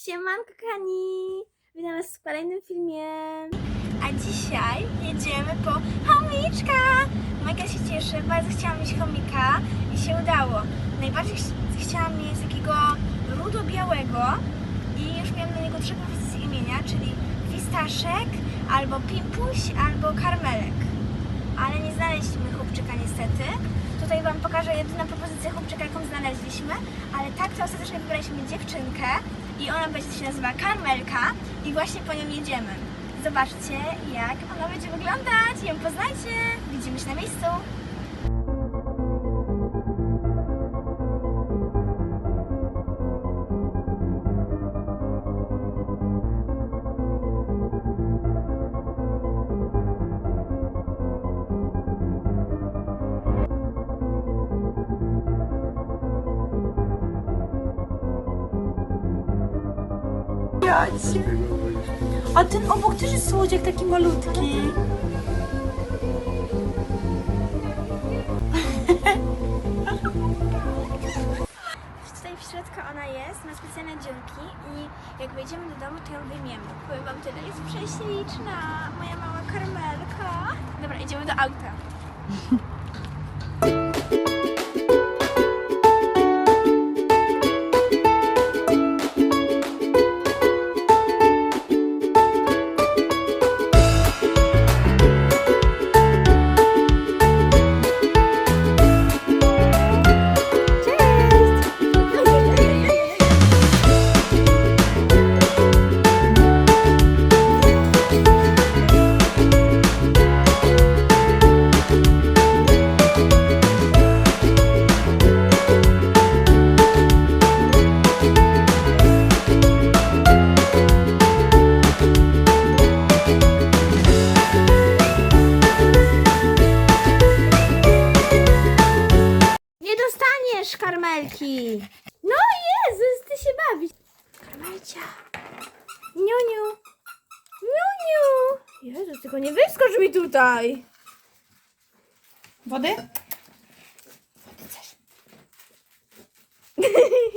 Siemanko kochani! Witam was w kolejnym filmie. A dzisiaj jedziemy po chomiczka! Mega się cieszę, bardzo chciałam mieć chomika i się udało. Najbardziej ch- chciałam mieć takiego rudo-białego i już miałam na niego trzy propozycje imienia, czyli Fistaszek, albo Pimpuś, albo Karmelek. Ale nie znaleźliśmy chłopczyka niestety. Tutaj Wam pokażę jedyną propozycję chłopczyka, jaką znaleźliśmy, ale tak to ostatecznie wybraliśmy dziewczynkę i ona będzie się nazywa Karmelka i właśnie po nią jedziemy. Zobaczcie, jak ona będzie wyglądać. Ją poznajcie. Widzimy się na miejscu. A ten obok też jest słodziak taki malutki. Tutaj w środku ona jest, ma specjalne dziurki i jak wejdziemy do domu, to ją wyjmiemy. Powiem wam tyle, jest prześliczna, moja mała karmelka. Dobra, idziemy do auta. Niuniu. Jezu, tylko nie wyskocz mi tutaj. Wody? Wody chcesz?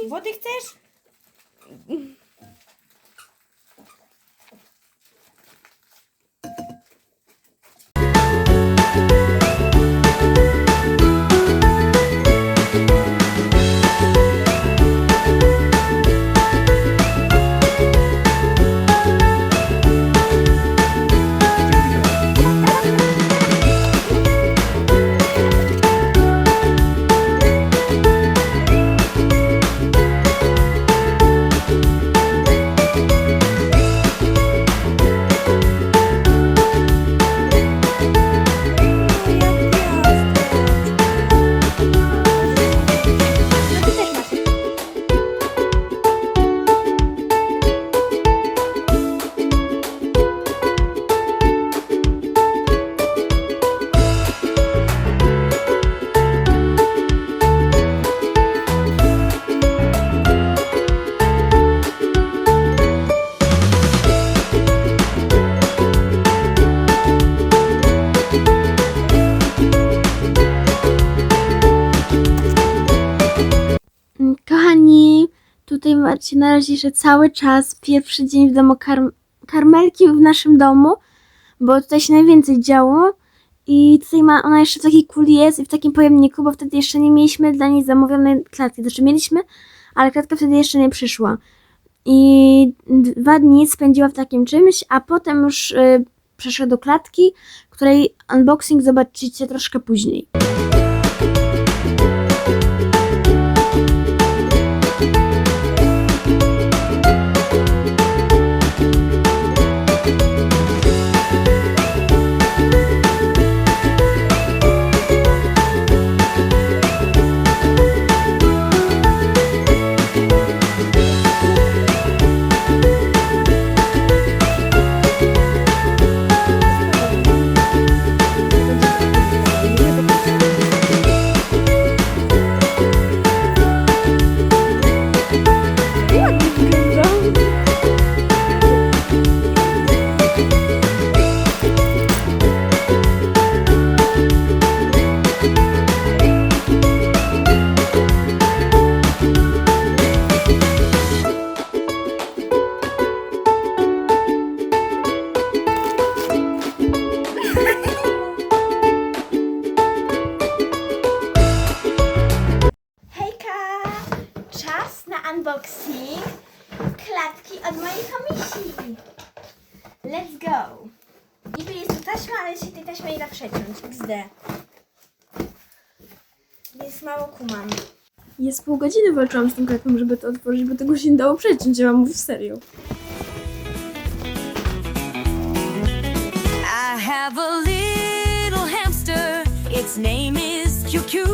Wody chcesz? Macie na razie jeszcze cały czas pierwszy dzień w domu kar- karmelki w naszym domu, bo tutaj się najwięcej działo. I tutaj ma ona jeszcze w takiej kuli jest i w takim pojemniku, bo wtedy jeszcze nie mieliśmy dla niej zamówionej klatki. Znaczy mieliśmy, ale klatka wtedy jeszcze nie przyszła. I dwa dni spędziła w takim czymś, a potem już y, przeszła do klatki, której unboxing zobaczycie troszkę później. Od mojej komisi. Let's go. Niby jest tu taśma, ale się tej taśmy nie da przeciąć. XD. Więc mało kumam. Jest pół godziny walczyłam z tym klatką, żeby to otworzyć, bo tego się nie dało przeciąć, ja mam mówić serio. I have a little hamster. Its name is QQ.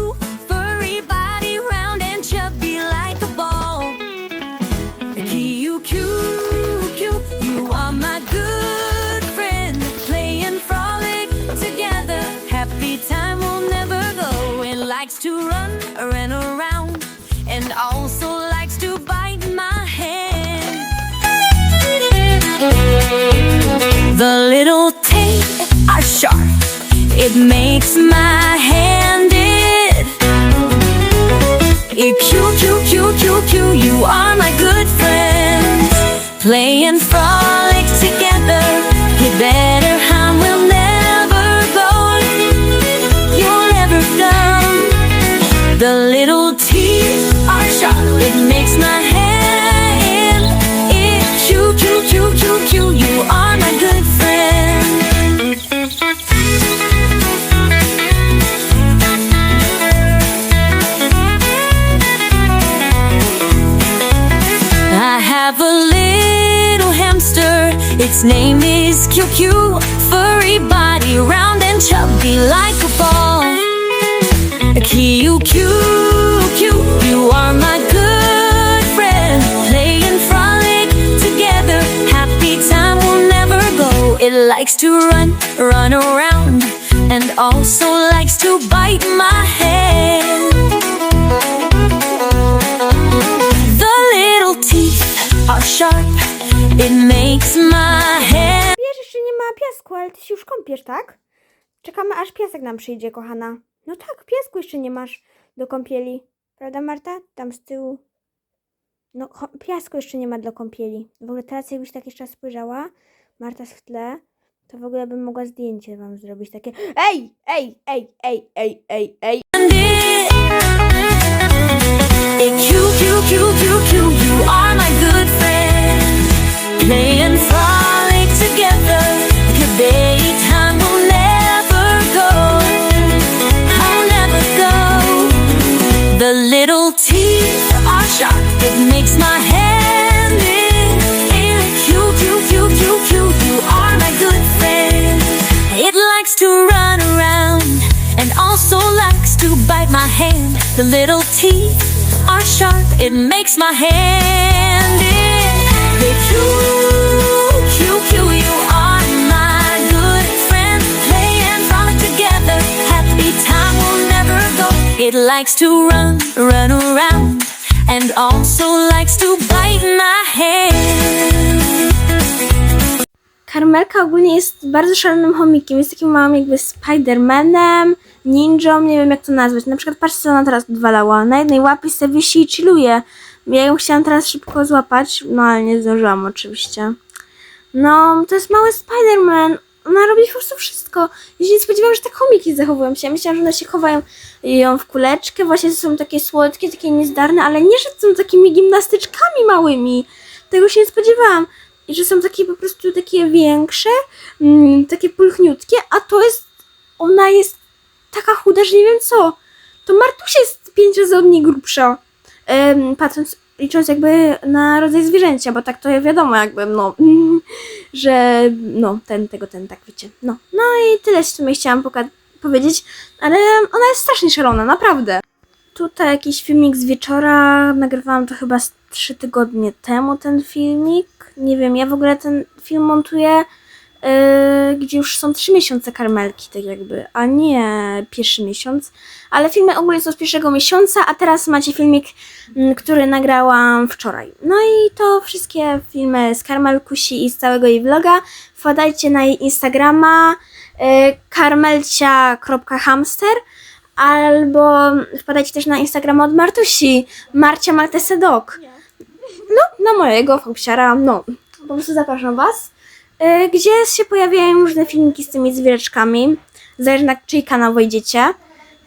Run, run around, and also likes to bite my hand. The little teeth are sharp. It makes my hand it. It cute, cute, cute, cute, cute. You are my good friend. Playing and Its name is QQ. Furry body, round and chubby like a ball. QQ, you are my good friend. Play and frolic together. Happy time will never go. It likes to run, run around, and also likes to bite my hand. Sharp. It makes my hand. Wiesz, jeszcze nie ma piasku, ale ty się już kąpiesz, tak? Czekamy aż piasek nam przyjdzie, kochana. No tak, piasku jeszcze nie masz do kąpieli. Prawda, Marta? Tam z tyłu. No, piasku jeszcze nie ma do kąpieli. W ogóle teraz jakbyś tak jeszcze raz spojrzała, Marta jest w tle, to w ogóle bym mogła zdjęcie wam zrobić takie Ej, ej, ej, ej, ej, ej, ej. Q, Q, Q, Q, Q, you are. Play and frolic together. Will never go. I'll never go. The little teeth are sharp. It makes my hand Q. You are my good friend. It likes to run around and also likes to bite my hand. The little teeth are sharp. It makes my hand itch. It likes to run, run around, and also likes to bite my hand. Karmelka ogólnie jest bardzo szalonym chomikiem. Jest takim małym jakby Spidermanem, ninją, nie wiem jak to nazwać. Na przykład patrzcie co ona teraz odwalała. Na jednej łapie sobie wisi i chilluje. Ja ją chciałam teraz szybko złapać, no ale nie zdążyłam oczywiście. No, to jest mały Spiderman. Ona robi po prostu wszystko. Ja się nie spodziewałam, że tak chomiki zachowują się. Ja myślałam, że one się chowają ją w kuleczkę. Właśnie są takie słodkie, takie niezdarne, ale nie, że są takimi gimnastyczkami małymi. Tego się nie spodziewałam. I że są takie po prostu takie większe, mm, takie pulchniutkie, a to jest, ona jest taka chuda, że nie wiem co. To Martusia jest pięć razy od niej grubsza. Em, patrząc, licząc jakby na rodzaj zwierzęcia, bo tak to wiadomo jakby, no, że no, ten, tego, ten, tak wiecie. No, no i tyle w sumie chciałam powiedzieć, ale ona jest strasznie szalona, naprawdę. Tutaj jakiś filmik z wieczora, nagrywałam to chyba z trzy tygodnie temu ten filmik. Nie wiem, ja w ogóle ten film montuję, yy, gdzie już są trzy miesiące karmelki, tak jakby, a nie pierwszy miesiąc. Ale filmy ogólnie są z pierwszego miesiąca, a teraz macie filmik, mm, który nagrałam wczoraj. No i to wszystkie filmy z Karmelkusi i z całego jej vloga. Wpadajcie na jej Instagrama yy, karmelcia.hamster albo wpadajcie też na Instagrama od Martusi, Marcia Maltesedok. No, na mojego Fausiara, no. Po prostu zapraszam Was. Y, Gdzie się pojawiają różne filmiki z tymi zwierzaczkami. Zależy na czyj kanał wejdziecie.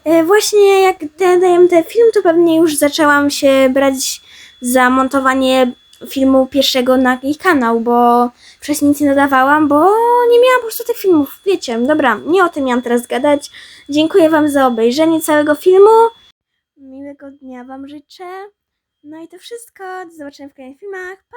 Y, Właśnie jak dodałem ten film, to pewnie już zaczęłam się brać za montowanie filmu pierwszego na jej kanał, bo przez nic nie nadawałam, bo nie miałam po prostu tych filmów. Wiecie, dobra, nie o tym miałam teraz gadać. Dziękuję Wam za obejrzenie całego filmu. Miłego dnia Wam życzę. No i to wszystko. Do zobaczenia w kolejnych filmach. Pa!